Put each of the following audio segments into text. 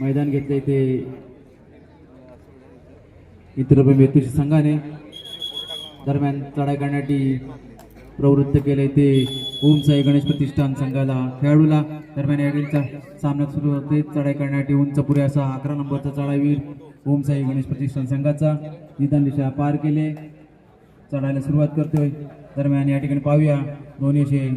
मैदान घेतले ते मित्रप्रेमी तुझ्या संघाने. दरम्यान चढाई करण्यासाठी प्रवृत्त केले ते ओम साई गणेश प्रतिष्ठान संघाला खेळाडूला. दरम्यान या सामना सुरू होते चढाई करण्यासाठी उंच असा अकरा नंबरचा चढाईवीर ओम साई गणेश प्रतिष्ठान संघाचा निदान दिशा पार केले. चढायला सुरुवात करतोय. दरम्यान या ठिकाणी पाहूया दोन्ही असे.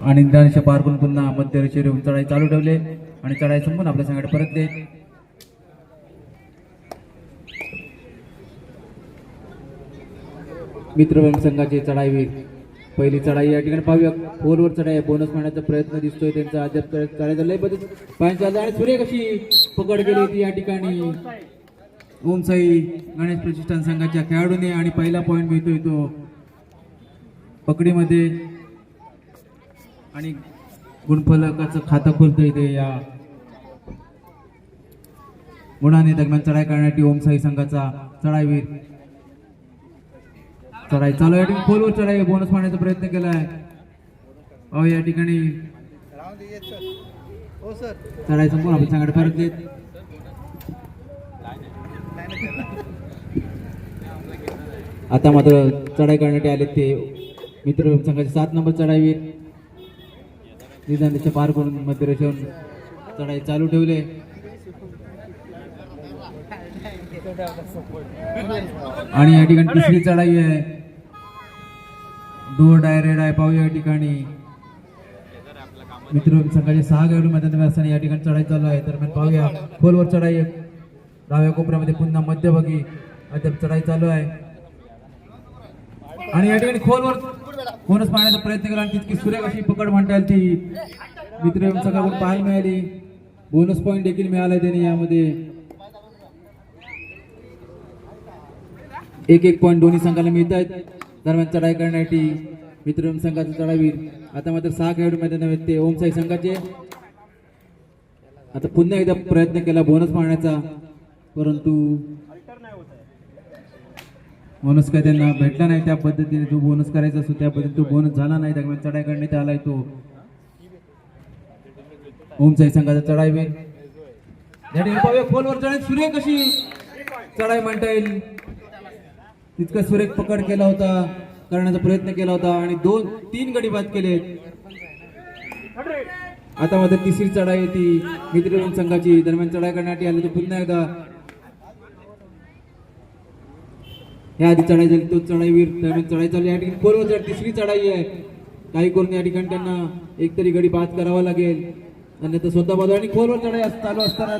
आणि निदानशा पार करून पुन्हा मध्य रेषेवर येऊन चढाई चालू ठेवले आणि चढाई संपून आपल्या संघाकडे परतले मित्रबंध संघाचे चढाईवीर पहिली चढाई या ठिकाणी पाहूया. फोरवर चढाई बोनस मारण्याचा प्रयत्न दिसतोय. त्यांचा अद्याप चढाई झालंय पद्धत पायांच्या आणि सूर्य कशी पकड गेली होती या ठिकाणी. ओम साई गणेश प्रतिष्ठान संघाच्या खेळाडूने आणि पहिला पॉईंट मिळतोय तो पकडीमध्ये. आणि गुणफलकाचं खातं खोलतोय ते या गुणाने दरम्यान चढाई करण्यासाठी ओम साई संघाचा चढाईवीर. चढाई चालू आहे. या ठिकाणी खोलवर चढाई बोनस मारण्याचा प्रयत्न केलाय. अहो या ठिकाणी चढाई संपूर्ण आपण संघाकडे परत देत आता मात्र चढाई करण्यासाठी आले ते मित्र संघाचे सात नंबर चढाईवीर. निदान पार करून मध्य रेषेवरून चढाई चालू ठेवले. आणि या ठिकाणी तिसरी चढाई आहे. दो डायरेक्ट आहे. पाहूया या ठिकाणी. मित्र संघाचे सहा खेळाडू मैदानात असताना या ठिकाणी चढाई चालू आहे. दरम्यान पाहूया खोलवर चढाई डाव्या कोपऱ्यामध्ये पुन्हा मध्यभागी अद्याप चढाई चालू आहे. आणि या ठिकाणी खोलवर कोणच पाहण्याचा प्रयत्न केला आणि तितकी सुरेख अशी पकड म्हणता येईल ती. मित्र सगळ्याकडून पाहायला मिळाली. बोनस पॉईंट देखील मिळालाय त्याने यामध्ये. एक एक पॉईंट दोन्ही संघाला मिळत आहेत दरम्यान चढाई करण्यासाठी मित्र संघाचे चढावीर. आता मात्र सहा खेळाडू मैदानात आहेत ते. ओम साई संघाचे. आता पुन्हा एकदा प्रयत्न केला बोनस मारण्याचा. परंतु बोनस काय त्यांना भेटला नाही त्या पद्धतीने. तो बोनस करायचा असतो त्या पद्धतीने तो बोनस झाला नाही. दरम्यान चढाई करण्यात आलाय तो. ओम साई संघाचा चढाई या खोलवर चढाई सूर्य कशी चढाई म्हणता येईल. तितका सुरेख पकड केला होता करण्याचा प्रयत्न केला होता आणि दोन तीन गडी बाद केले आता मात्र तिसरी चढाई आहे ती मित्र संघाची दरम्यान चढाई करण्यासाठी आली. तर पुन्हा एकदा या आधी चढाई झाली तो चढाईवीर त्यामुळे चढाई चालू या ठिकाणी पूर्व चढ तिसरी चढाई आहे काही करून या ठिकाणी त्यांना एकतरी गडी बाद करावा लागेल. अन्यथा स्वतः बाजू आणि खोलवर चढाई चालू असताना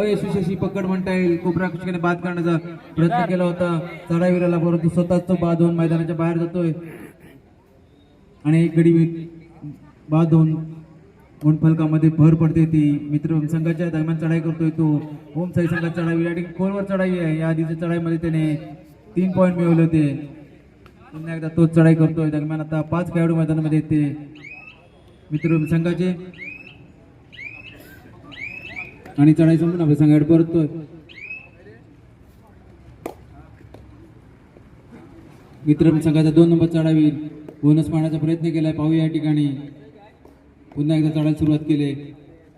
अयशस्वी अशी पकड म्हणता येईल. कोपरा कुशकीने बाद करण्याचा प्रयत्न केला होता. चढाईवीराला परंतु स्वतःच तो बाद होऊन मैदानाच्या बाहेर जातोय. आणि एक गडी बाद होऊन गुणफलकामध्ये भर पडते ती. मित्र संघाच्या दरम्यान चढाई करतोय तो. ओम साई संघात चढावी. या ठिकाणी खोलवर चढाई आहे. या आधीच्या चढाईमध्ये त्याने तीन पॉईंट मिळवले होते. पुन्हा एकदा तोच चढाई करतोय. दरम्यान आता पाच खेळाडू मैदानामध्ये येते. मित्र संघाचे. आणि चढाई संपून आपल्या संघाकडे परततोय. मित्र संघाचा दोन नंबर चढावी बोनस पाहण्याचा प्रयत्न केलाय. पाहूया या ठिकाणी. पुन्हा एकदा चढायला सुरुवात केली.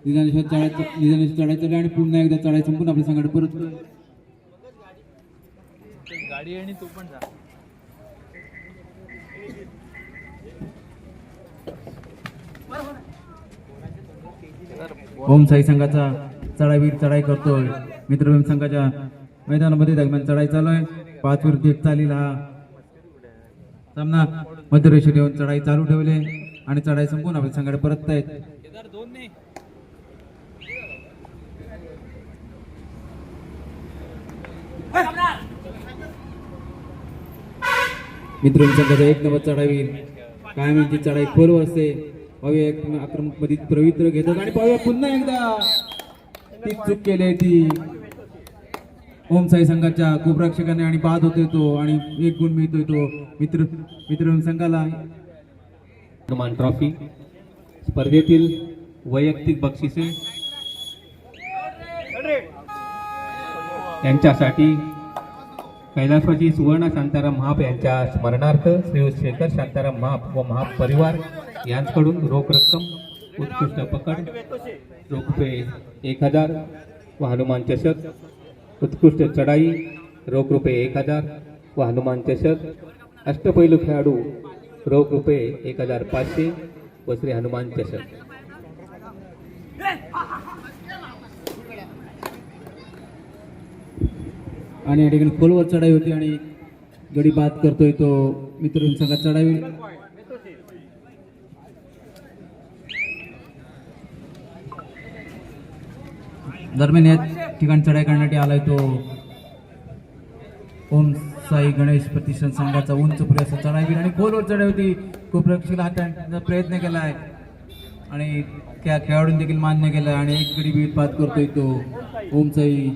निदानेश्वर चढायचं निदानेश्वर चढाई आणि पुन्हा एकदा चढाई संपून आपल्या संघाकडे परततोय. गाडी आणि तू पण जा. ओम साई संघाचा चढावीर चढाई करतोय. मित्रभीम संघाच्या मैदानामध्ये दरम्यान चढाई चालू आहे. पाच विरुद्ध एक चालील हा सामना मध्य रेषेत येऊन चढाई चालू ठेवले आणि चढाई संपून आपल्या संघाकडे परत आहेत. दोन मित्रांच्या संघाचा एक नंबर चढावी काय म्हणते चढाई खोलवर असते पाहूया एक आक्रमकमध्ये प्रवित्र घेतात आणि पाहूया पुन्हा एकदा. ती चूक केली आहे ती. ओम साई संघाच्या कुपरक्षकाने आणि बाद होतोय तो आणि एक गुण मिळतोय तो. मित्र मित्र संघाला सन्मान ट्रॉफी. स्पर्धेतील वैयक्तिक बक्षिसे. यांच्यासाठी कैलासवासी सुवर्ण शांताराम महाप यांच्या स्मरणार्थ श्री शेखर शांताराम महाप व महाप परिवार यांच्याकडून रोख रक्कम उत्कृष्ट पकड रोख रुपये एक हजार व हनुमान चषक उत्कृष्ट चढाई रोख रुपये एक हजार व हनुमान चषक अष्टपैलू खेळाडू रोख रुपये एक हजार पाचशे व श्री हनुमान चषक. आणि या ठिकाणी खोलवर चढाई होती आणि गडी बाद करतोय तो मित्र संघात चढावी दरम्यान या ठिकाणी चढाई करण्यासाठी आलाय तो ओम साई गणेश प्रतिष्ठान संघाचा उंच प्रयास चढावी आणि खोलवर चढाई होती. खूप रक्षक हाताळण्याचा प्रयत्न केला आहे आणि त्या खेळाडून देखील मान्य केलं आणि एक गडी बीट पात करतोय तो ओम साई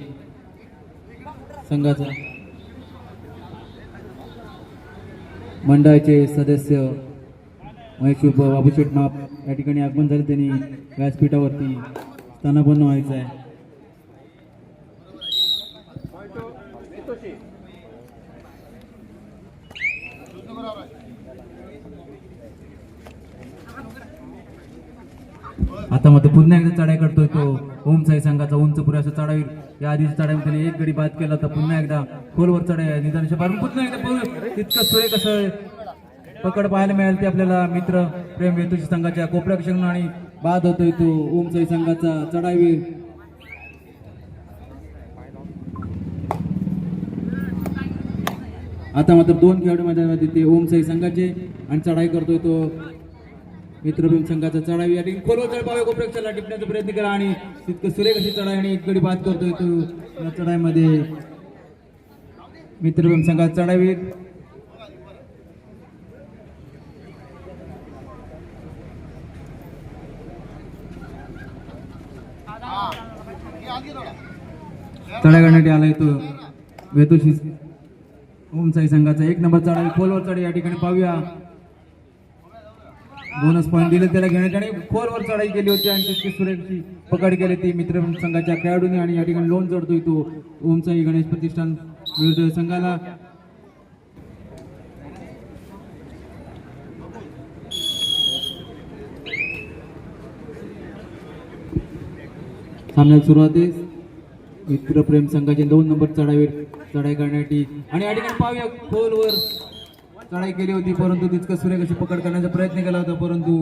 संघाचा मंडळाचे सदस्य महेश बाबू माप या ठिकाणी आगमन झाले त्यांनी व्यासपीठावरती स्थानापन्न व्हायचं आहे. आता मग पुन्हा एकदा चढाई करतोय तो ओम साई संघाचा उंच असं चढावील या आधीच्या चढाईमध्ये त्याने एक गडी बाद केला होता. पुन्हा एकदा खोलवर चढाई आहे. निदानशा पारून पुन्हा एकदा खोल- तितकं कसं पकड पाहायला मिळेल ते आपल्याला. मित्र प्रेम वेतुशी संघाच्या कोपऱ्या क्षण आणि बाद होतोय तो ओम साई संघाचा चढावीर आता मात्र दोन खेळाडू मैदानामध्ये ते ओम साई संघाचे आणि चढाई करतोय तो मित्रभीम संघाचा चढावी या ठिकाणी खोलवर चढपावे गोप्रेक्षाला टिपण्याचा प्रयत्न केला आणि तितकं सुरेख अशी चढाई आणि एक गडी बाद करतोय तो या चढाईमध्ये. मित्रभीम संघाचा चढावी. चढाई करण्यासाठी आलाय तो वेतुशी ओमसाई संघाचा एक नंबर चढाई खोलवर चढ या ठिकाणी पाहूया. बोनस पॉईंट दिले. त्याला घेण्यात आणि खोलवर चढाई केली होती. आणि तितकी सुरेशची पकड केली ती मित्र संघाच्या खेळाडूंनी. आणि या ठिकाणी लोन चढतोय तो. ओमसाई गणेश प्रतिष्ठान विरुद्ध संघाला. सामन्याला सुरुवातीस मित्र प्रेम संघाचे दोन नंबर चढावे चढाई करण्यासाठी. आणि या ठिकाणी पाहूया खोलवर चढाई केली होती परंतु तितकं सुरेख कशी पकड करण्याचा प्रयत्न केला होता परंतु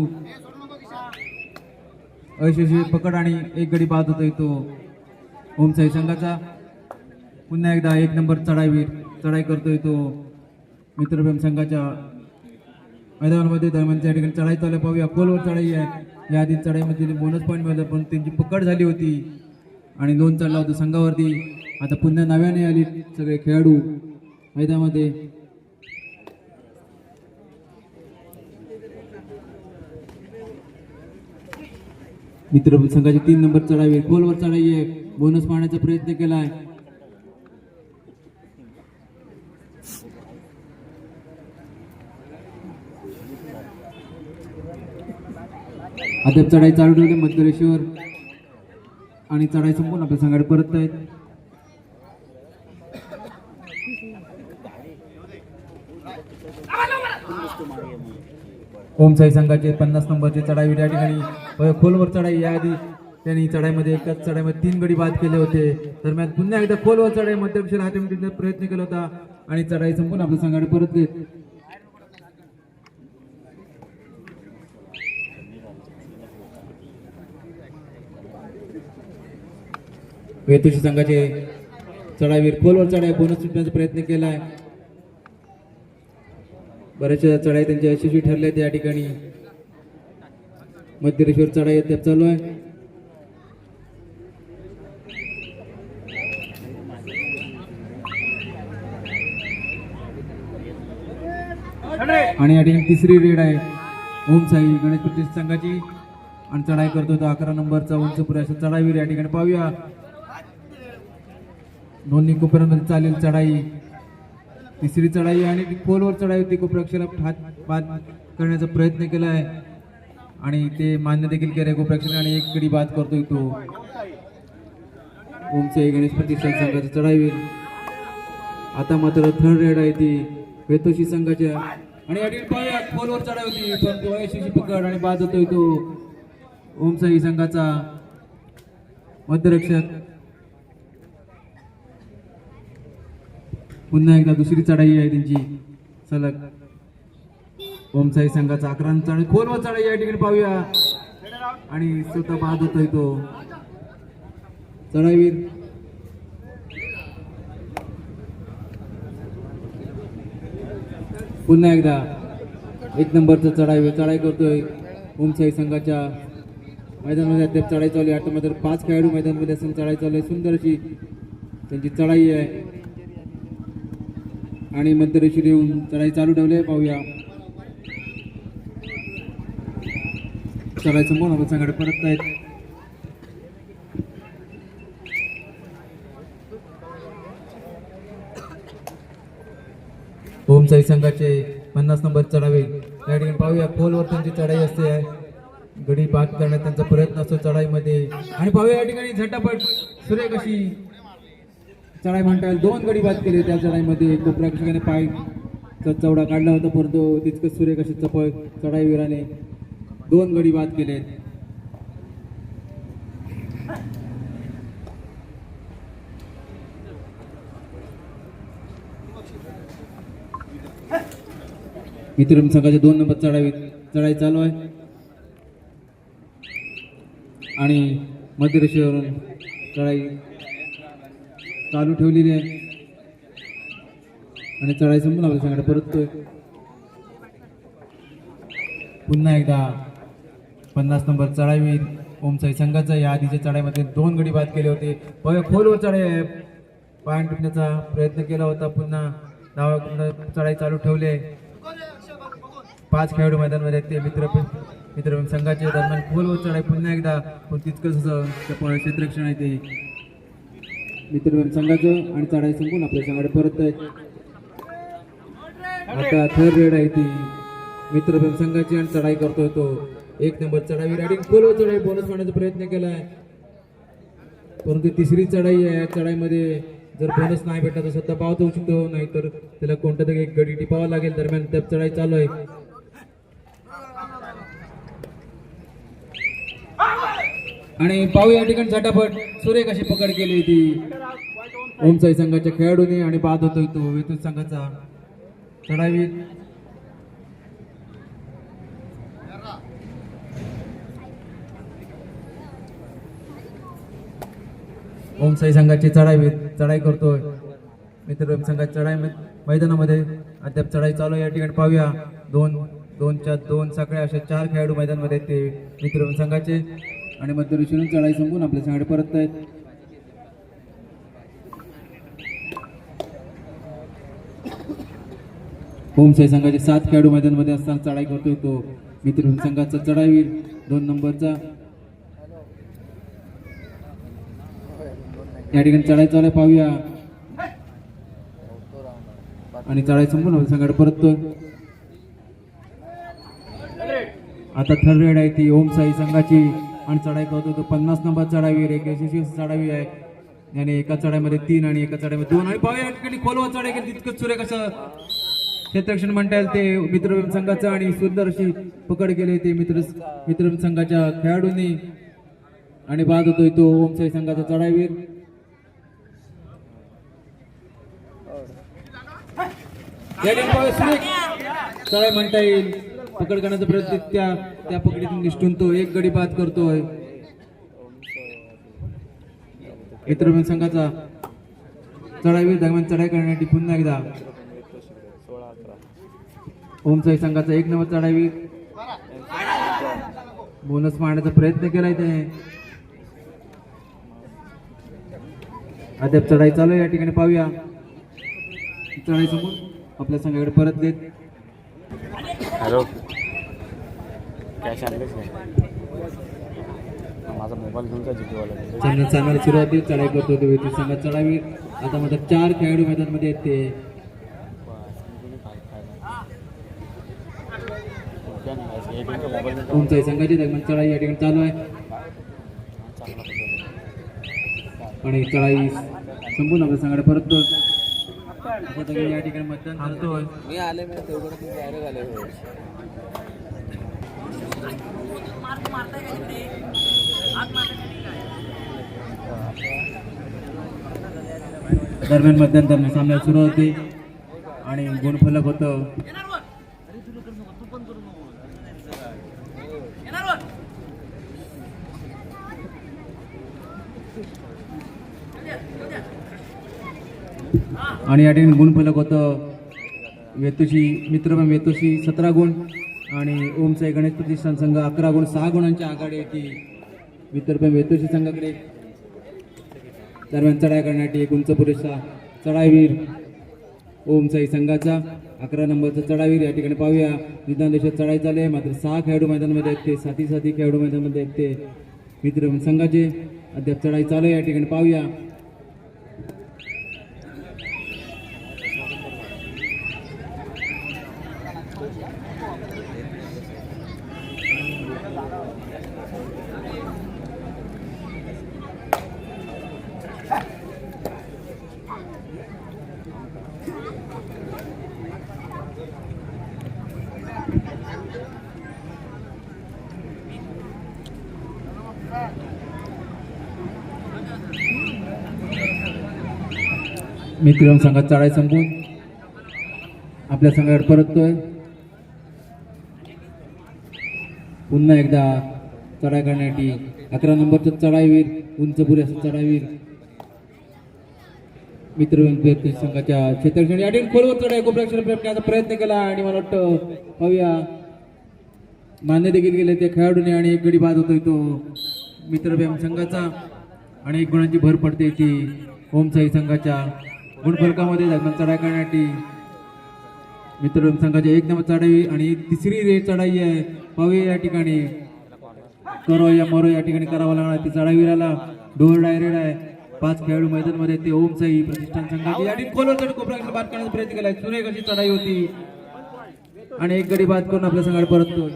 अयशस्वी पकड आणि एक गडी बाद होतोय तो ओमसाई संघाचा. पुन्हा एकदा एक नंबर चढाईवीर चढाई करतोय तो मित्रप्रेम संघाच्या मैदानामध्ये. दरम्यान त्या ठिकाणी चढाई चालू पाहूया खोलवर चढाई आहे. या आधी चढाईमध्ये बोनस पॉईंट मिळाला पण त्यांची पकड झाली होती आणि दोन चढला होता संघावरती. आता पुन्हा नव्याने आली सगळे खेळाडू मैदानामध्ये. मित्र संघाचे तीन नंबर चढावे आहे. खोलवर चढाई आहे बोनस पाहण्याचा प्रयत्न केला आहे अद्याप चढाई चालू ठेवली मध्यरेश्वर आणि चढाई संपून आपल्या संघाकडे परत आहेत ओम साई संघाचे पन्नास नंबरचे चढाई या ठिकाणी खोलवर चढाई. याआधी त्यांनी चढाईमध्ये एकाच चढाईमध्ये तीन गडी बाद केले होते. दरम्यान पुन्हा एकदा खोलवर चढाई. मध्यक्षर हाती प्रयत्न केला होता आणि चढाई संपून आपल्या संघाने परत येत. वेतुशी संघाचे चढावीर खोलवर चढाई बोनस सुटण्याचा प्रयत्न केला आहे बऱ्याचशा चढाई त्यांच्या यशस्वी ठरल्या त्या या ठिकाणी. मध्यरेश्वर चढाई अद्याप चालू आहे. आणि या ठिकाणी तिसरी रेड आहे. ओम साई गणेश प्रतिष्ठ संघाची. आणि चढाई करतो तो अकरा नंबरचा उंचपुरे असं चढाईवीर या ठिकाणी पाहूया. दोन्ही कोपऱ्यांमध्ये चालेल चढाई. तिसरी चढाई आणि खोलवर चढाई होती. कोपरक्षला हात बाद करण्याचा प्रयत्न केला आहे. आणि ते मान्य देखील केले कोपरक्षण आणि एक गडी बाद करतोय तो ओमचे गणेश प्रतिष्ठान चढाई होईल. आता मात्र थर्ड रेड आहे ती. वेतोशी संघाच्या. आणि या ठिकाणी खोलवर चढाई होती. परंतु यशस्वी पकड आणि बाद होतोय तो ओमसाई संघाचा मध्यरक्षक. पुन्हा एकदा दुसरी चढाई आहे त्यांची. सलग. ओमसाई संघाचा आक्रांत चढाई खोलवर चढाई या ठिकाणी पाहूया. आणि स्वतः बाद होतोय तो चढाईवीर. पुन्हा एकदा. एक नंबरचं चढाई चढाई करतोय ओमसाई संघाच्या मैदानामध्ये. अद्याप चढाई चालू आहे. आता मात्र पाच खेळाडू मैदानामध्ये असून चढाई चालू आहे. सुंदर अशी त्यांची चढाई आहे. आणि मध्यरेशीर येऊन चढाई चालू ठेवली आहे. पाहूया. चढाई समोर आपण संघाडे परत आहेत. ओमसाई संघाचे पन्नास नंबर चढावे. या ठिकाणी पाहूया खोलवर त्यांची चढाई असते. आहे गडी बाद करण्यात त्यांचा प्रयत्न असतो चढाईमध्ये. आणि पाहूया या ठिकाणी झटापट सुरेख अशी चढाई म्हणता येईल दोन गडी बाद केले त्या चढाईमध्ये. कोपऱ्या कृषकाने पाय चवडा काढला होता परंतु तितकं सूर्य अशी चपळ चढाईवीराने दोन गडी बाद केले. मित्र संघाचे दोन नंबर चढावी चढाई चालू आहे. आणि मध्यरेषेवरून चढाई चालू ठेवलेली आहे. आणि चढायचं म्हणून आपल्या सांगायला परततोय. पुन्हा एकदा पन्नास नंबर चढावी ओमसाई संघाचा. या आधीच्या चढाईमध्ये दोन गडी बाद केले होते. खोलवर चढाई आहे. पाय टिपण्याचा प्रयत्न केला होता. पुन्हा डावाकडून चढाई चालू ठेवली आहे. पाच खेळाडू मैदानामध्ये ते मित्र मित्र संघाच्या दरम्यान खोलवर चढाई पुन्हा एकदा. पण तितकंच क्षेत्रक्षण आहे ते. मित्रभेम संघाचं आणि चढाई संपून आपल्या संघाकडे परत आहेत आता थर्ड रेड आहे ती. मित्रभेम संघाची आणि चढाई करतोय तो. एक नंबर चढाई रायडिंग पूर्व चढाई बोनस मारण्याचा प्रयत्न केलाय. परंतु तिसरी चढाई आहे. या चढाईमध्ये जर बोनस नाही भेटला तर स्वतः पावता होऊ शकतो नाहीतर त्याला कोणता तरी एक गडी टिपावा लागेल दरम्यान. त्या चढाई चालू आहे. आणि पाहू या ठिकाणी झटापट. सुरेख अशी पकड केली होती. ओमसाई संघाच्या खेळाडूने आणि बाद होतोय तो विद्युत संघाचा चढावी ओमसाई संघाची चढाई चढाई करतोय. मित्र संघात चढाई मैदानामध्ये अद्याप चढाई चालू आहे. या ठिकाणी पाहूया दोन दोनच्या दोन सगळे असे चार खेळाडू मैदानामध्ये ते मित्र संघाचे आणि मध्यरेषेवरून चढाई संपून आपल्या संघाकडे परत आहेत होमसाई संघाचे सात खेळाडू मैदानमध्ये असताना चढाई करतोय तो. मित्र संघाचा चढाईवीर दोन नंबरचा. या ठिकाणी चढाई चालाय पाहूया. आणि चढाई संपून आपल्या संघाकडे परततोय. आता थर्ड रेड आहे ती ओमसाई संघाची. आणि चढाई करतो तो पन्नास नंबर चढावी एक यशस्वी चढावी आहे. आणि एका चढाईमध्ये तीन आणि एका चढाईमध्ये दोन. आणि पाहूया या ठिकाणी खोलवा चढाई केली तितकंच सुरेख असं क्षेत्रक्षण म्हणता येईल ते मित्र संघाचं आणि सुंदर अशी पकड केली ते मित्र मित्र संघाच्या खेळाडूंनी. आणि बाद होतोय तो ओमसाई संघाचा चढाईवीर चढाई म्हणता येईल. पकड करण्याचा प्रयत्न त्या त्या पकडीतून निष्ठून तो एक गडी बाद करतोय मित्र संघाचा चढाईवीर दरम्यान चढाई करण्यासाठी पुन्हा एकदा ओमसाई संघाचा एक नंबर चढाईवीर. बोनस मारण्याचा प्रयत्न केलाय त्याने. अद्याप चढाई चालू आहे या ठिकाणी पाहूया. चढाई समोर आपल्या संघाकडे परत देत हॅलो. कॅश आणलेच नाही. माझा मोबाईल घेऊन जा जिजूवाला. चांगल्या चांगल्या सुरुवाती चढाई करतो तो व्यक्ती संघात चढावी आता मात्र चार खेळाडू मैदानामध्ये ते. मोबाईल ओमसाई संघाची दरम्यान चढाई या ठिकाणी चालू आहे. आणि चढाई संपून आपल्या संघाकडे परत अशा तऱ्हेने या ठिकाणी मतदान थांबतोय दरम्यान मध्यंतरने सामना सुरू होते आणि गुणफलक होतं. आणि या ठिकाणी गुणफलक होतं. वेतुशी मित्र वेतुशी सतरा गुण. आणि ओमसाई गणेश प्रतिष्ठान संघ अकरा गुण सहा गुणांच्या आघाडी होती मित्रमय वेतोशी संघाकडे. दरम्यान चढाई करण्यासाठी एक उंच पुरेसा चढाईवीर ओमसाई संघाचा. अकरा नंबरचा चढावीर या ठिकाणी पाहूया. निदान देशात चढाई चालू आहे. मात्र सहा खेळाडू मैदानामध्ये आहेत ते. साथी साथी खेळाडू मैदानामध्ये आहेत ते. मित्र संघाचे अद्याप चढाई चालू आहे. या ठिकाणी पाहूया. मित्र संघात चढाई संपून आपल्या संघाकडे परततोय. पुन्हा एकदा चढाई करण्यासाठी अकरा नंबरचा चढाईवीर उंच पुरेसं चढाईवीर मित्र संघाच्या क्षेत्रक्षणी आणि खोलवर चढाई खूप लक्ष प्रयत्न केला आणि मला वाटतं पाहूया. मान्य देखील गेले त्या खेळाडूने आणि एक गडी बाद होतोय तो मित्रप्रेम संघाचा. आणि एक गुणांची भर पडते ती ओमसाई संघाच्या गुणफलकामध्ये दरम्यान चढाई करण्यासाठी मित्र संघाची एक नंबर चढाई आणि तिसरी रे चढाई आहे. पवे या ठिकाणी. करो या मरो या ठिकाणी करावं लागणार ती चढावीराला डोर डायरेक्ट आहे. पाच खेळाडू मैदानमध्ये ते ओम साई प्रतिष्ठान संघाची. आणि ठिकाणी खोलवर कोपऱ्याकडे बाद करण्याचा प्रयत्न केला सुरेख अशी चढाई होती. आणि एक गडी बाद करून आपल्या संघात परततो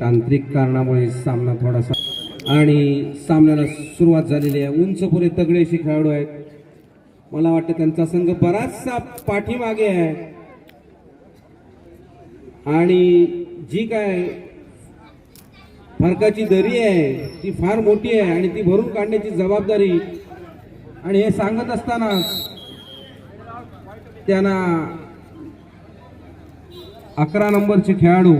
तांत्रिक कारणामुळे सामना थोडासा आणि सामन्याला सुरुवात झालेली आहे. उंच पुरे तगडे असे खेळाडू आहेत. मला वाटतं त्यांचा संघ बराचसा पाठीमागे आहे. आणि जी काय फरकाची दरी आहे ती फार मोठी आहे आणि ती भरून काढण्याची जबाबदारी आणि हे सांगत असतानाच त्यांना अकरा नंबरचे खेळाडू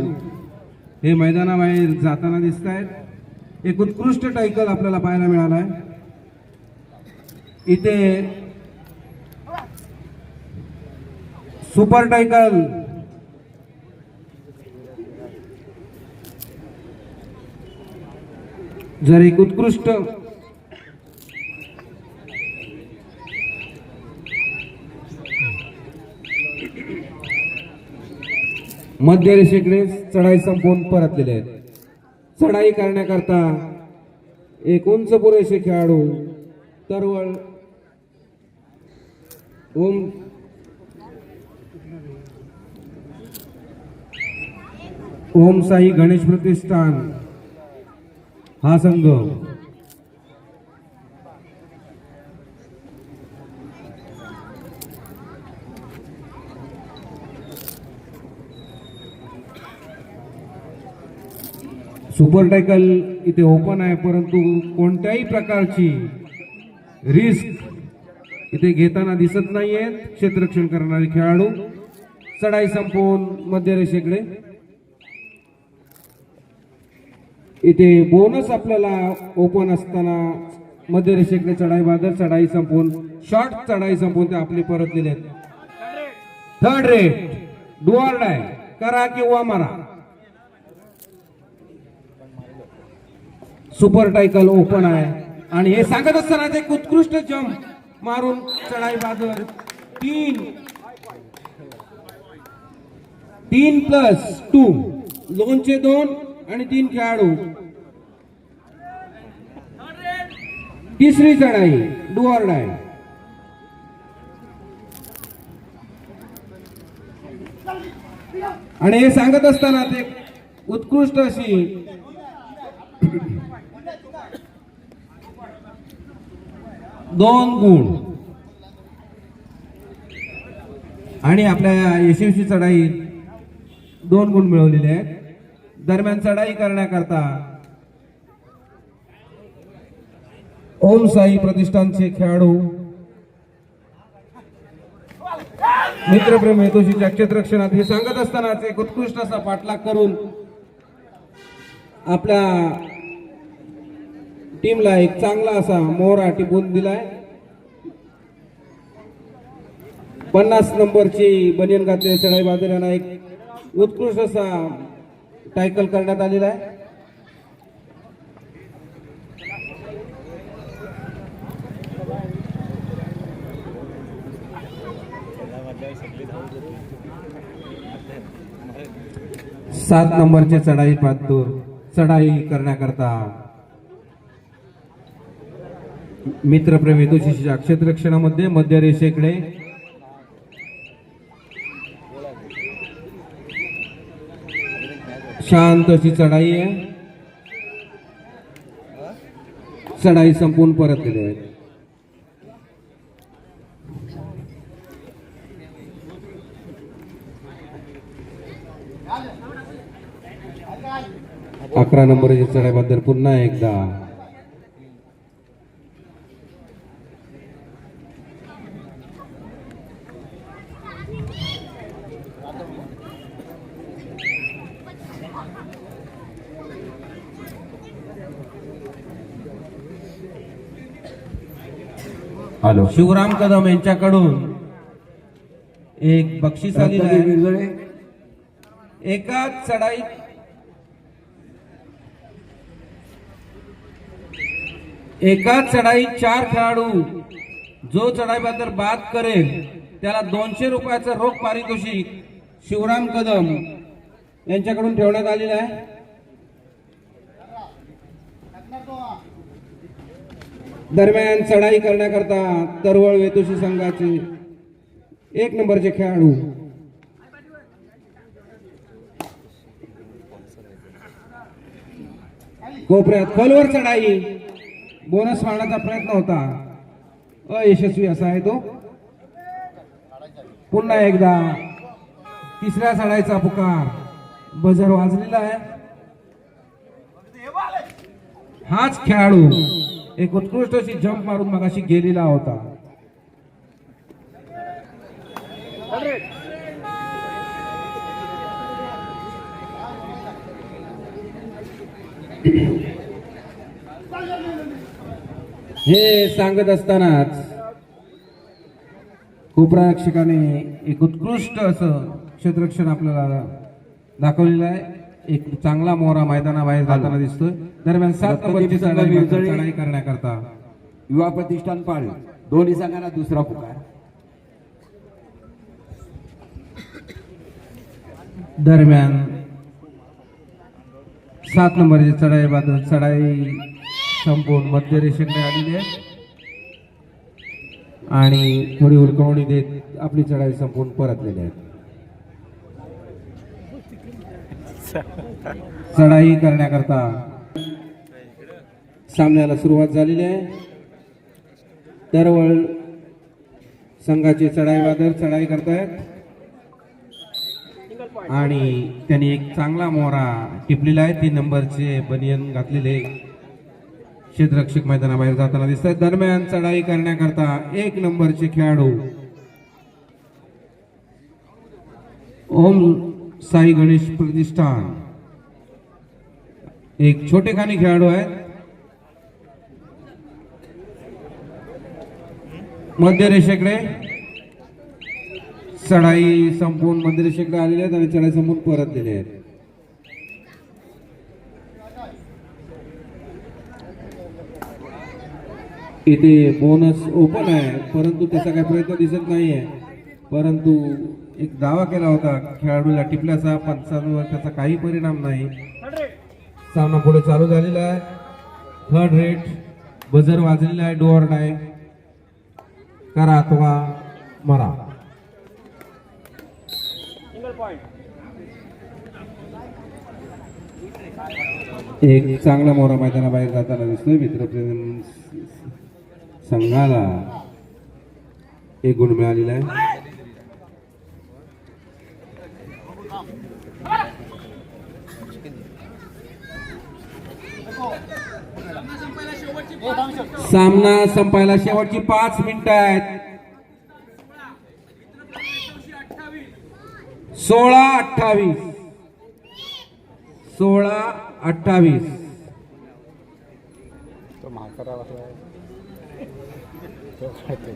हे मैदानाबाहेर जाताना दिसत आहेत एक उत्कृष्ट टायकल आपल्याला पाहायला मिळाला आहे. इथे सुपर टायकल जर एक उत्कृष्ट मध्य रेषेकडे चढाई संपवून परतलेले आहेत. चढाई करण्याकरता एक उंच पुरेसे खेळाडू तरवळ ओम ओम साई गणेश प्रतिष्ठान हा संघ. सुपर टायकल इथे ओपन आहे परंतु कोणत्याही प्रकारची रिस्क इथे घेताना दिसत नाही आहेत क्षेत्ररक्षण करणारे खेळाडू चढाई संपवून मध्यरेषेकडे इथे बोनस आपल्याला ओपन असताना मध्यरेषेकडे चढाई बादल चढाई संपवून शॉर्ट चढाई संपवून ते आपले परत आहेत थर्ड रेट डुआर डाय करा किंवा मारा. सुपर टायकल ओपन आहे. आणि हे सांगत असताना ते एक उत्कृष्ट जम्प मारून चढाई बादल तीन. तीन प्लस टू दोनचे दोन आणि तीन खेळाडू. तिसरी चढाई डुआर डाय आणि हे सांगत असताना ते उत्कृष्ट अशी दोन गुण. आणि आपल्या यशस्वी चढाईत दोन गुण मिळवलेले आहेत. दरम्यान चढाई करण्याकरता ओम साई प्रतिष्ठानचे खेळाडू मित्रप्रेम हेतोशीच्या क्षेत्रक्षणात हे सांगत असतानाच एक उत्कृष्ट असा पाठलाग करून आपल्या टीमला एक चांगला असा मोहरा टिपून दिलाय. पन्नास नंबरची बनियन घातलेल्या चढाई बादल यांना एक उत्कृष्ट असा टायकल करण्यात आलेला आहे. सात नंबरचे चढाई पातूर चढाई करण्याकरता मित्रप्रेम दोषीच्या क्षेत्ररक्षणामध्ये मध्य रेषेकडे. शांत अशी चढाई आहे. चढाई संपून परत दिली आहे. अकरा नंबरची चढाईबद्दल पुन्हा एकदा. हॅलो. शिवराम कदम यांच्याकडून एक बक्षीस आलेलं आहे. एकाच चढाईत एकाच चढाईत चार खेळाडू जो चढाईबद्दल बाद करेल त्याला दोनशे रुपयाचं रोख पारितोषिक शिवराम कदम यांच्याकडून ठेवण्यात आलेलं आहे. दरम्यान चढाई करण्याकरता तरवळ वेतुशी संघाचे एक नंबरचे खेळाडू. कोपऱ्यात खोलवर चढाई. बोनस मारण्याचा प्रयत्न होता. अयशस्वी असा आहे तो. पुन्हा एकदा तिसऱ्या चढाईचा पुकार. बजर वाजलेला आहे. हाच खेळाडू. एक उत्कृष्ट अशी जम्प मारून मगाशी गेलेला होता. हे सांगत असतानाच खूप एक उत्कृष्ट असं क्षेत्ररक्षण आपल्याला दाखवलेलं आहे. एक चांगला मोहरा मैदानाबाहेर जाताना दिसतोय. दरम्यान सात नंबरची चढाई करण्याकरता. युवा प्रतिष्ठान पाळ दोन्ही संघांना दुसरा पुकार. दरम्यान सात नंबरची चढाई बाद चढाई संपून मध्य रेषेकडे आलेली आहे. आणि थोडी उलकवणी देत आपली चढाई संपून परतलेली आहे. चढाई करण्याकरता सामन्याला सुरुवात झालेली आहे. दरवळ संघाचे चढाई बादर चढाई करतायत. आणि त्यांनी एक चांगला मोहरा टिपलेला आहे. तीन नंबरचे बनियन घातलेले क्षेत्ररक्षक मैदानाबाहेर जाताना दिसत आहेत दरम्यान चढाई करण्याकरता एक नंबरचे खेळाडू ओम साई गणेश प्रतिष्ठान. एक छोटेखानी खेळाडू आहेत. मध्य रेषेकडे चढाई संपून मध्य रेषेकडे आलेले आहेत आणि चढाई संपून परत दिले आहेत. इथे बोनस ओपन आहे परंतु त्याचा काही प्रयत्न दिसत नाही आहे परंतु एक दावा केला होता खेळाडूला टिपल्याचा पंचांवर त्याचा काही परिणाम नाही. सामना पुढे चालू झालेला आहे. थर्ड रेट बजर वाजलेला आहे डोअर नाही करा अथवा मरा. एक चांगला मोरा मैदानाबाहेर जाताना दिसतोय मित्र संघाला. एक गुण मिळालेला आहे. सामना संपायला शेवटची पाच मिनिट आहेत. सोळा अठ्ठावीस. सोळा अठ्ठावीस. Yeah म्हातारा बसला आहे. तो काय ते.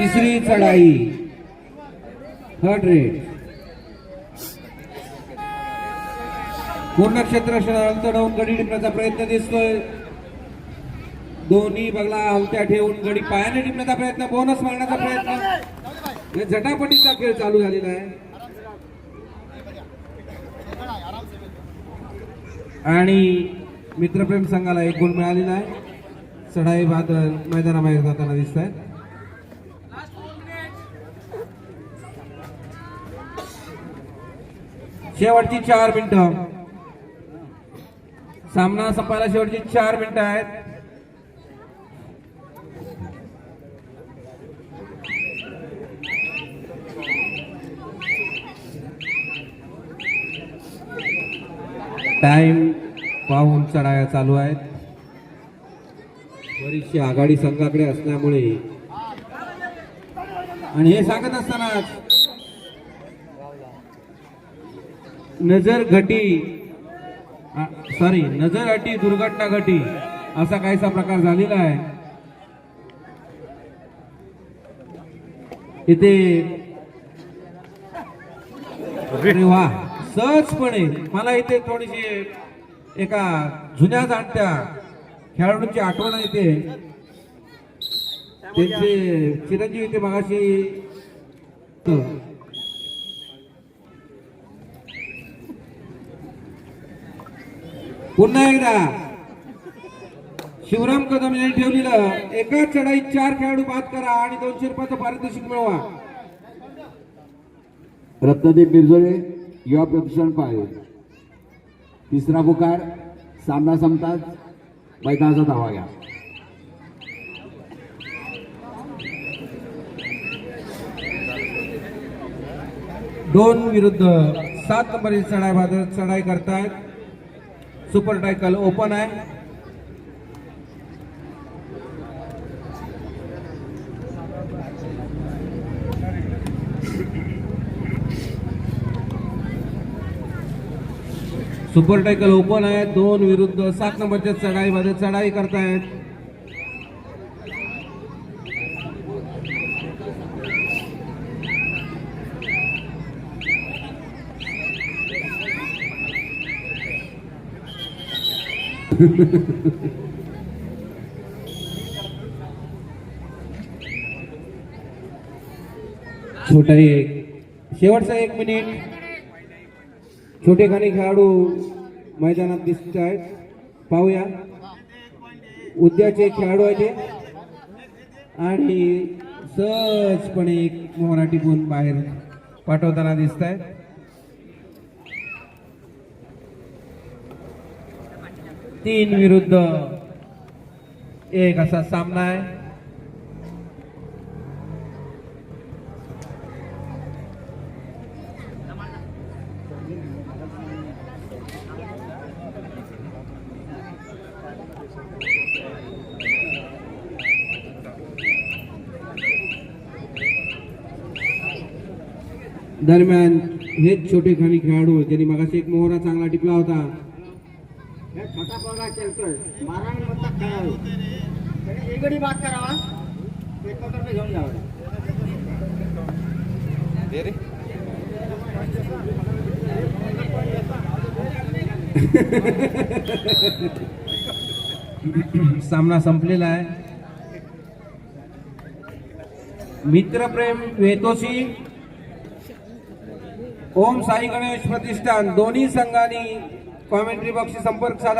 तिसरी चढाई. थर्ड रेट पूर्ण क्षेत्र चढवून गडी टिपण्याचा प्रयत्न दिसतोय. दोन्ही बगला हलत्या ठेवून गडी पायाने टिपण्याचा प्रयत्न बोनस मारण्याचा प्रयत्न. हे झटापटीचा खेळ चालू झालेला आहे. आणि मित्रप्रेम संघाला एक गुण मिळालेला आहे. चढाई बाद मैदानाबाहेर जाताना दिसत आहेत शेवटची चार मिनिटं. सामना संपायला शेवटची चार मिनिटं आहेत. टाइम पाहून चढाया चालू आहेत. बरीचशी आघाडी संघाकडे असल्यामुळे. आणि हे सांगत असताना नजर घटी. सॉरी नजर अटी दुर्घटना घटी. असा काहीसा प्रकार झालेला आहे. इथे वा सहजपणे मला इथे थोडीशी एका जुन्या जाणत्या खेळाडूंची आठवण येते. त्यांचे चिरंजीव इथे मागाशी पुन्हा एकदा. शिवराम कदम यांनी ठेवलेलं एका चढाईत चार खेळाडू बाद करा आणि दोनशे रुपयाचं पारितोषिक मिळवा. रत्नदीप बिरजोळे युवा प्रतिष्ठान पाळे. तिसरा पुकार सामना संपताच मैदानाचा धावा घ्या. दोन विरुद्ध सात नंबरची चढाई बाद चढाई करतायत. सुपर टायकल ओपन आहे. सुपर टायकल ओपन आहे. दोन विरुद्ध सात नंबरच्या चढाई मध्ये चढाई करतायत. छोटा एक. शेवटचा एक मिनिट. छोटे खाणी खेळाडू मैदानात दिसत आहेत. पाहूया. उद्याचे खेळाडू आहेत ते आणि सहजपणे एक मराठी गुण बाहेर पाठवताना दिसत आहेत. तीन विरुद्ध एक असा सामना आहे. दरम्यान हेच छोटे खाणी खेळाडू ज्यांनी मगाशी एक मोहरा चांगला टिपला होता. सामना संपलेला आहे. मित्रप्रेम वेतोशी ओम साई गणेश प्रतिष्ठान दोन्ही संघांनी कॉमेंट्री बॉक्सशी संपर्क साधा.